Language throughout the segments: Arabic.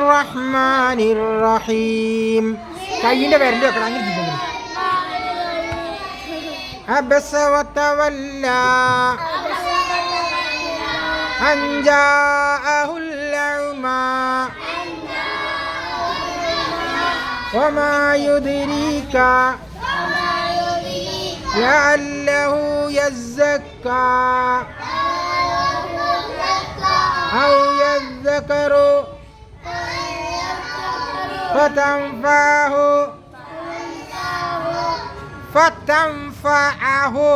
الرحمن الرحيم കയ്യിന്റെ വിരല് വെക്കണം അങ്ങനെ ചെയ്തെങ്കിലും أبس وتولى أن جاءه الأعمى وما يدريك لعله يزكى أو يذكر Fatamfahu fatamfahu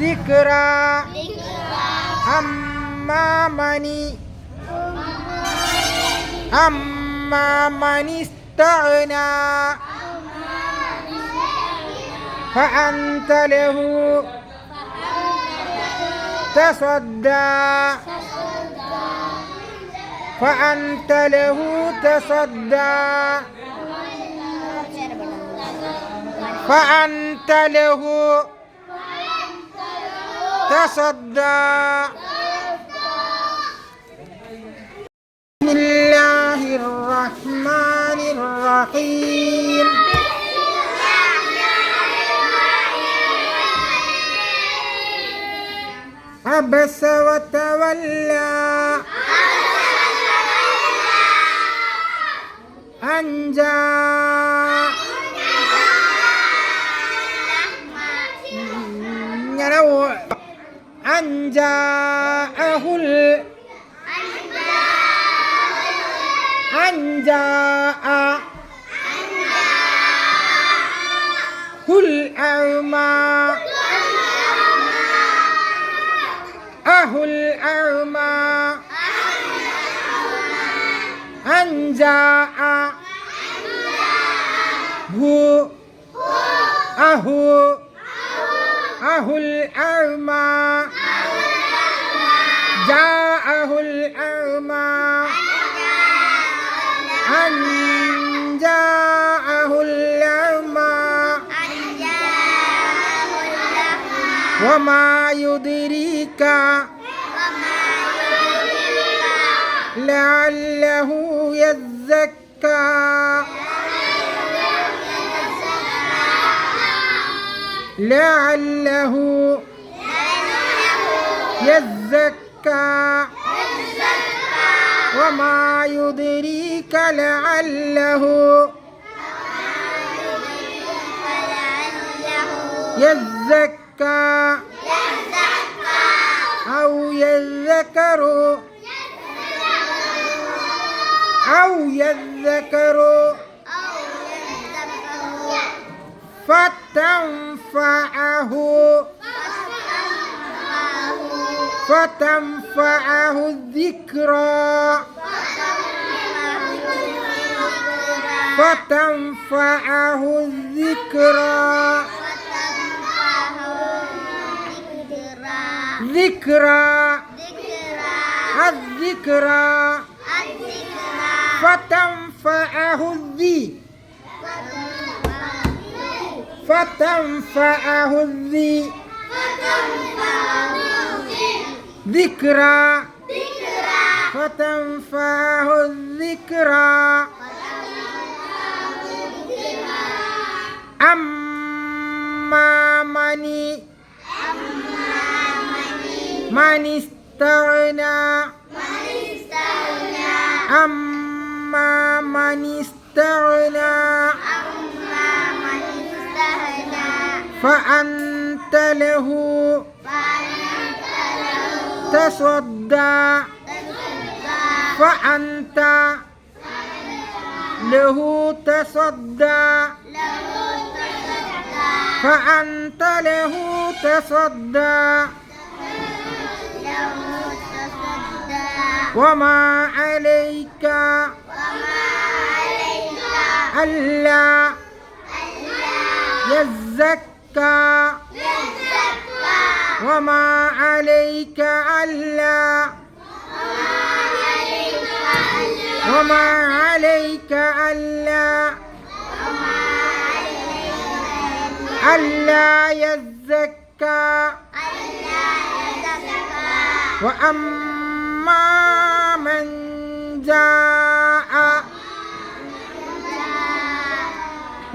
Zikra. Amma mani Amma mani istagna Fa'anta lahu Tasadda. فأنت له تصدى. فأنت له تصدى. بسم الله الرحمن الرحيم. عبس وتولى. أنجا. يروا أن جاءه ال أن جاء كل أعمى أهل أعمى أن جاء هو. أهو. أهو الأعمى جاءه الأعمى أن جاءه الأعمى وما يدريك. لعله يزكى لعله يزكى. وما يدريك لعله يزكى. أو يذكر أو يذكر. فتنفعه. فتنفعه الذكرى. فتنفعه الذكرى. ذكرى. الذكرى. فتنفعه الذي فتنفعه الذي ذكرى. فتنفعه الذكرى. أما من من استغنى. أما من استغنى فأنت له تصدى فأنت له تصدى فأنت له تصدى وما عليك ألا يزكى وما عليك ألا وما عليك ألا ألا يزكى وأما من jaa.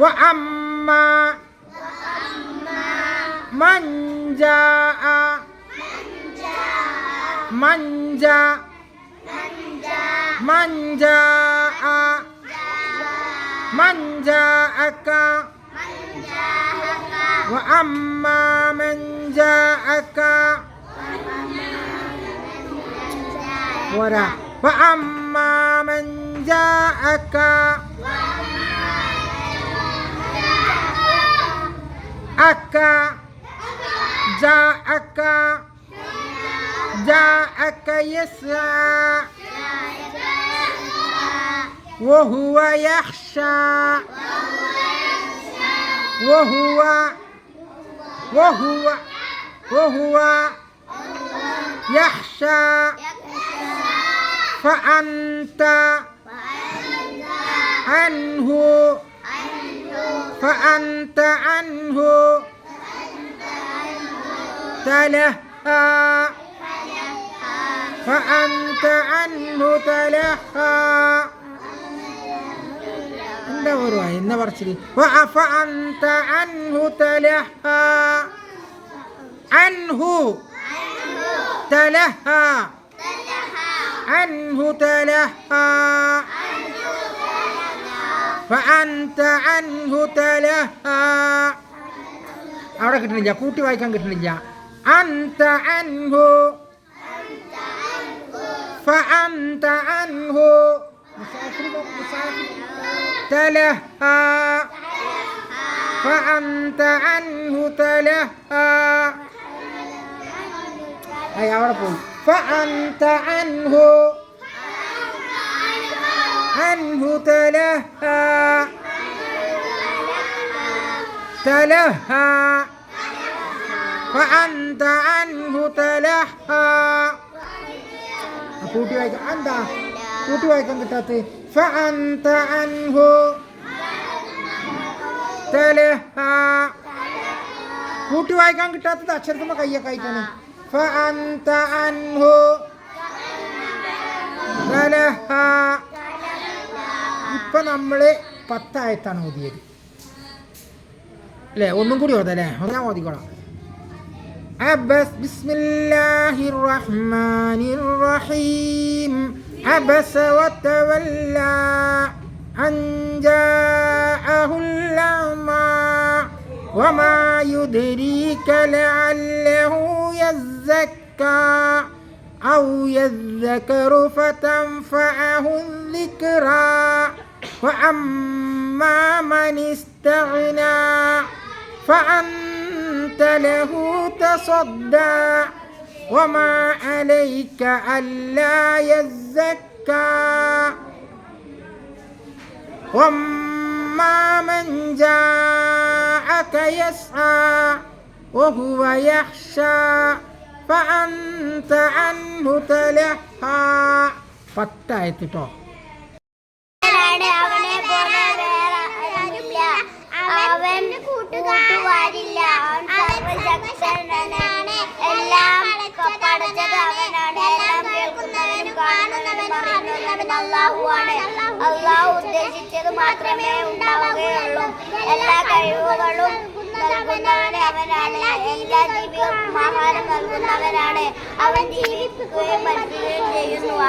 Wa amma. Manja manja manja manja manja aka wa amma manja aka وأما من جاءك أك جاءك جاءك يسعى وهو يخشى وهو وهو وهو يخشى فأنت عنه. فأنت عنه. تلهى. فأنت عنه تلهى. فأنت عنه تلهى. عنه. تلهى. عنه تلهى فأنت عنه تلهى അവിടെ കിട്ടണില്ല കൂട്ടി വായിക്കാൻ കിട്ടണില്ല أنت عنه فأنت عنه تلهى فأنت عنه تلهى أي അവിടെ പോയി فأنت عنه عنه تلهى تلهى فأنت عنه تلهى കൂട്ടി വായിക്കാം എന്താ കൂട്ടി വായിക്കാൻ കിട്ടാത്ത فأنت عنه تلهى കൂട്ടി വായിക്കാൻ കിട്ടാത്തത് അക്ഷരത്തുമ്പോ കയ്യൊക്കെ ആയിട്ടാണ് فأنت عنه تلهى ഇപ്പൊ നമ്മള് പത്തായത്താണ് ഓതിയത് അല്ലേ ഒന്നും കൂടി ഓതല്ലേ ഞാൻ ഓതിക്കോളാം عبس بسم الله الرحمن الرحيم عبس وتولى أن جاءه الأعمى وما يدريك لعله يزكى أو يذكر فتنفعه الذكرى وأما من استغنى فأنت له تصدى وما عليك ألا يزكى وأما من جاءك يسعى وهو يخشى فأنت عنه تلهى പത്തായത്തിട്ടോ അവനാണ് അവനെ പോലെ വേറെ ആരുമില്ല അവൻ കൂട്ടുകാരില്ല അവൻ സർവശക്തനാണ് എല്ലാം പടച്ചത് അവനാണ് എല്ലാം അറിയുന്നവനും അള്ളാഹുവാണ് അള്ളാഹു ഉദ്ദേശിച്ചത് മാത്രമേ ഉണ്ടാവുകയുള്ളൂ. എല്ലാ കഴിവുകളും നൽകുന്നവന് അവനാണ് എല്ലാ ജീവികൾക്കും ആഹാരം നൽകുന്നവനാണ് അവൻ ജീവിക്കുകയും മരിക്കുകയും ചെയ്യുന്നു.